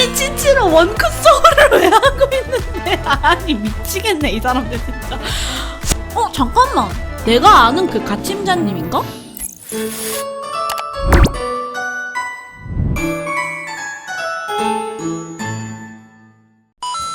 아니 치치로 원크 소울을 왜 하고 있는데 아니 미치겠네 이 사람들 진짜 어 잠깐만 내가 아는 그 가침자님인가?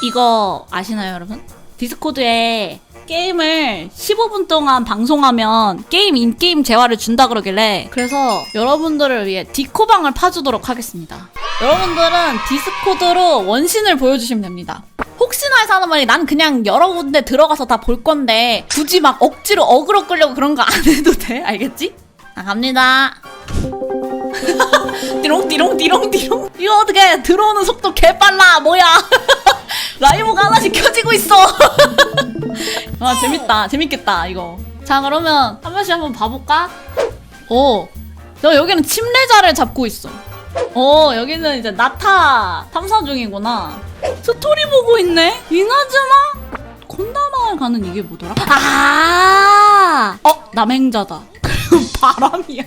이거 아시나요 여러분? 디스코드에 게임을 15분 동안 방송하면 게임 인게임 재화를 준다 그러길래 그래서 여러분들을 위해 디코방을 파주도록 하겠습니다. 여러분들은 디스코드로 원신을 보여주시면 됩니다. 혹시나 해서 하는 말이 난 그냥 여러 군데 들어가서 다 볼 건데 굳이 막 억지로 어그로 끌려고 그런 거 안 해도 돼? 알겠지? 아 갑니다. 띠롱 띠롱 띠롱 띠롱 이거 어떻게 들어오는 속도 개빨라 뭐야 라이브가 하나씩 켜지고 있어 아 재밌다 재밌겠다 이거 자 그러면 한 번씩 한번 봐볼까? 어너 여기는 침례자를 잡고 있어 어 여기는 이제 나타 탐사 중이구나 스토리 보고 있네 이나즈마 콘다마을 가는 이게 뭐더라? 아! 어 남행자다 그리고 바람이야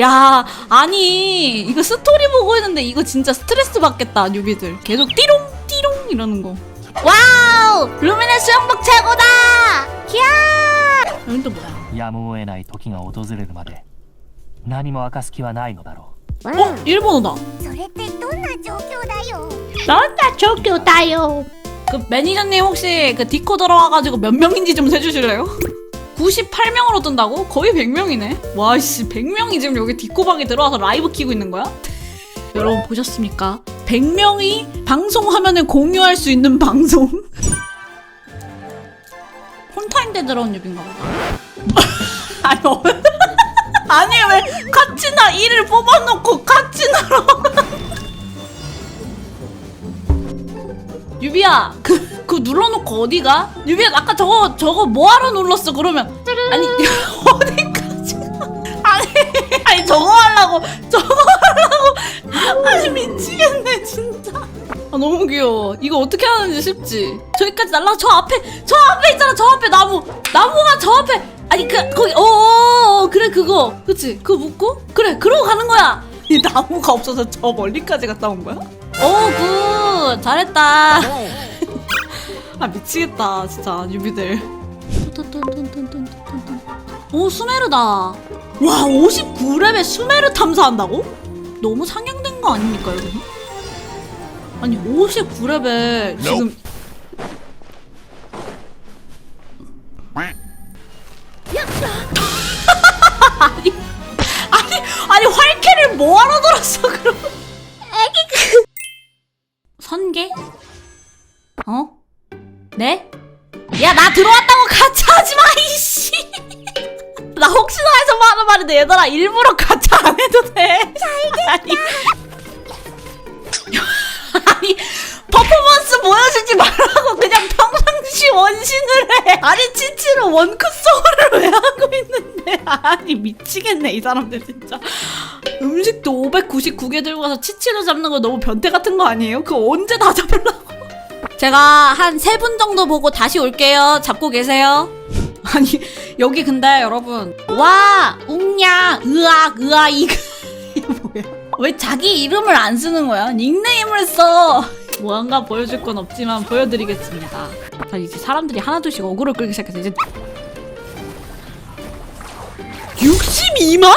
야, 아니, 이거 스토리 보고 있는데 이거 진짜 스트레스 받겠다, 뉴비들. 계속 띠롱, 띠롱 이러는 거. 와우! 루미네 수영복 최고다! 기야! 여긴 또 뭐야? やむを得ない時が訪れるまで何も明かす気はないのだろ 어? 일본어다. それってどんな状況だよ 나나 좋교다요. 그 매니저님 혹시 그 디코 들어와가지고 몇 명인지 좀 세주실래요? 98명으로 뜬다고? 거의 100명이네. 와씨 100명이 지금 여기 디코방에 들어와서 라이브 키고 있는 거야? 여러분 보셨습니까? 100명이 방송 화면에 공유할 수 있는 방송. 폰타임 때 들어온 앱인가 보다. 아니 어- 아니 왜 카치나 1을 뽑아놓고 카치나로 유비야 그, 그 눌러놓고 어디가? 유비야 아까 저거 저거 뭐하러 눌렀어 그러면 아니 어디까지 아니 아니 저거 하려고 저거 아니 미치겠네 진짜. 아 너무 귀여워. 이거 어떻게 하는지 쉽지? 저기까지 날라 저 앞에 저 앞에 있잖아 저 앞에 나무. 나무가 저 앞에. 아니 그 거기 어어어 그래 그거. 그치? 그거 묶고? 그래 그러고 가는 거야. 이 나무가 없어서 저 멀리까지 갔다 온 거야? 오굿. 잘했다. 아 미치겠다 진짜 유비들. 오 수메르다. 와 59렙에 수메르 탐사한다고? 너무 상향된 거 아닙니까 여러분? 아니 59렙에 지금 아니 아니 아니 활캐를 뭐하러 들었어 그럼 애기 그 선계? 어? 네? 야 나 들어왔다고 같이 하지 마 이씨 나 혹시나 해서 하는 말인데 얘들아 일부러 같이 안 해도 돼 아니 아니 퍼포먼스 보여주지 말라고 그냥 평상시 원신을 해. 아니 치치로 원크 소울을 왜 하고 있는데? 아니 미치겠네 이 사람들 진짜. 음식도 599개 들고 가서 치치로 잡는 거 너무 변태 같은 거 아니에요? 그거 언제 다 잡으려고? 제가 한 세 분 정도 보고 다시 올게요. 잡고 계세요. 아니 여기 근데 여러분. 와 웅냐 으악 으아 이거 왜 자기 이름을 안 쓰는 거야 닉네임을 써 뭐한가 보여줄 건 없지만 보여드리겠습니다 자 이제 사람들이 하나둘씩 어그로 끌기 시작해서 이제 62만?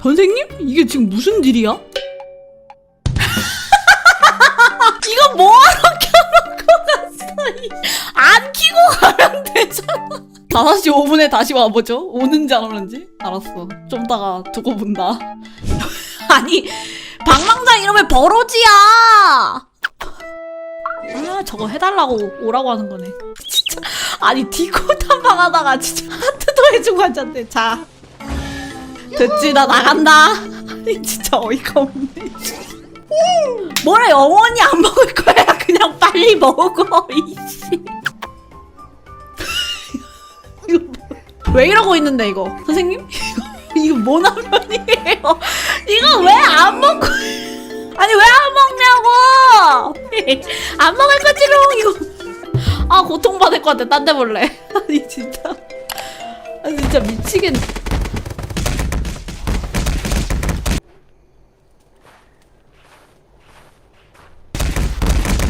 선생님? 이게 지금 무슨 딜이야? 이거 뭐하러 켜놓고 갔어 이- 안 키고 가면 되잖아 5시 5분에 다시 와보죠. 오는지 안 오는지. 알았어. 좀 이따가 두고 본다. 아니, 방망장 이름에 버러지야! 아, 저거 해달라고 오라고 하는 거네. 진짜. 아니, 디코 탐방 하다가 진짜 하트도 해주고 앉았네. 자. 됐지, 나 나간다. 아니, 진짜 어이가 없네. 뭐래, 영원히 안 먹을 거야. 그냥 빨리 먹어, 이씨. 뭐, 왜 이러고 있는데 이거 선생님 이거 뭔 화면이에요? 이거 왜 안 먹고 아니 왜 안 먹냐고! 안 먹을 거지롱! 이거. 아 고통 받을 것 같아. 딴 데 볼래. 아니 진짜. 아 진짜 미치겠네.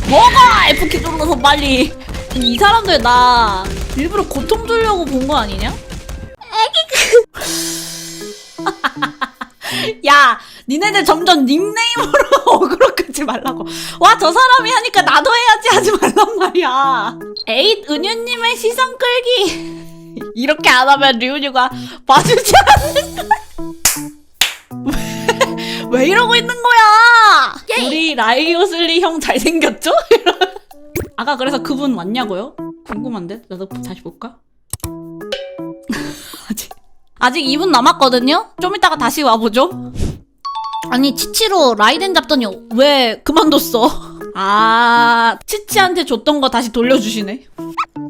먹어! F키 눌러서 빨리. 이 사람들 나 일부러 고통 주려고 본 거 아니냐? 야, 니네들 점점 닉네임으로 어그로 끄지 말라고. 와, 저 사람이 하니까 나도 해야지 하지 말란 말이야. 에잇, 은유님의 시선 끌기. 이렇게 안 하면 류유가 봐주지 않을까? 왜, 왜 이러고 있는 거야? 우리 라이오슬리 형 잘생겼죠? 아까 그래서 그분 왔냐고요? 궁금한데? 나도 다시 볼까? 아직 아직 2분 남았거든요? 좀 이따가 다시 와보죠. 아니 치치로 라이덴 잡더니 왜 그만뒀어? 아 치치한테 줬던 거 다시 돌려주시네.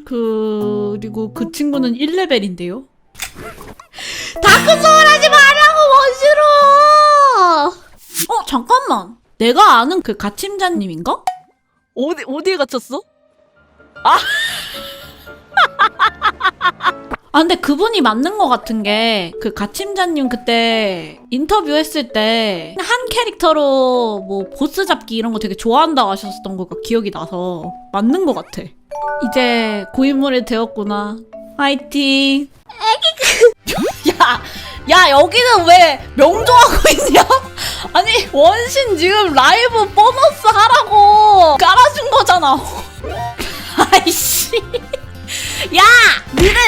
그리고 그 친구는 1레벨인데요. 다크 소울 하지 말라고 원시로. 어 잠깐만. 내가 아는 그 가침자님인가? 어디 어디에 갇혔어? 아 근데 그분이 맞는 것 같은 게 그 가침자님 그때 인터뷰 했을 때 한 캐릭터로 뭐 보스 잡기 이런 거 되게 좋아한다고 하셨던 거가 기억이 나서 맞는 것 같아. 이제 고인물이 되었구나. 화이팅. 야, 야 여기는 왜 명조하고 있냐? 아니 원신 지금 라이브 보너스 하라고 깔아준 거잖아.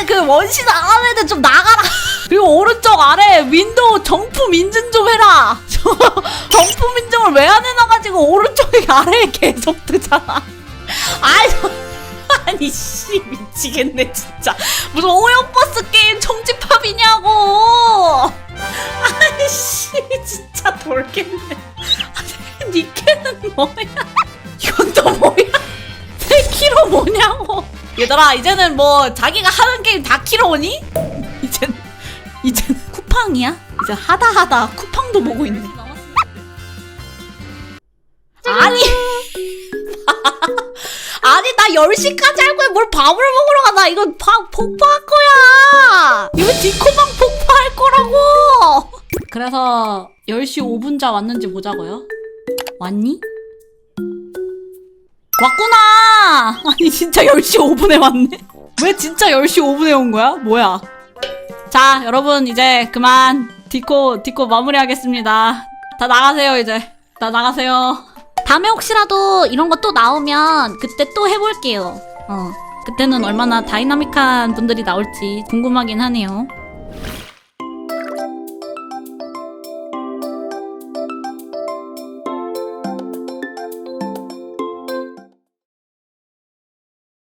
그 원신 애들 좀 나가라! 그리고 오른쪽 아래 윈도우 정품 인증 좀 해라! 저 정품 인증을 왜 안 해놔가지고 오른쪽에 아래에 계속 뜨잖아. 아이, 저- 아니, 씨, 미치겠네, 진짜. 무슨 오염버스 게임 총집합이냐고! 아이씨, 진짜 돌겠네. 아니, 니케는 뭐야? 이건 또 뭐야? 새 키로 뭐냐고. 얘들아 이제는 뭐 자기가 하는 게임 다 키로니? 이젠 이젠 쿠팡이야? 이제 하다 하다 쿠팡도 보고 있네. 아니 아니 나 10시까지 할 거야 뭘 밥을 먹으러 가나 이거 밥 폭파할 거야 이거 디코방 폭파할 거라고 그래서 10시 5분자 왔는지 보자고요 왔니? 왔구나! 아니, 진짜 10시 5분에 왔네? 왜 진짜 10시 5분에 온 거야? 뭐야? 자, 여러분, 이제 그만 디코, 디코 마무리하겠습니다. 다 나가세요, 이제. 다 나가세요. 다음에 혹시라도 이런 거 또 나오면 그때 또 해볼게요. 어. 그때는 얼마나 다이나믹한 분들이 나올지 궁금하긴 하네요.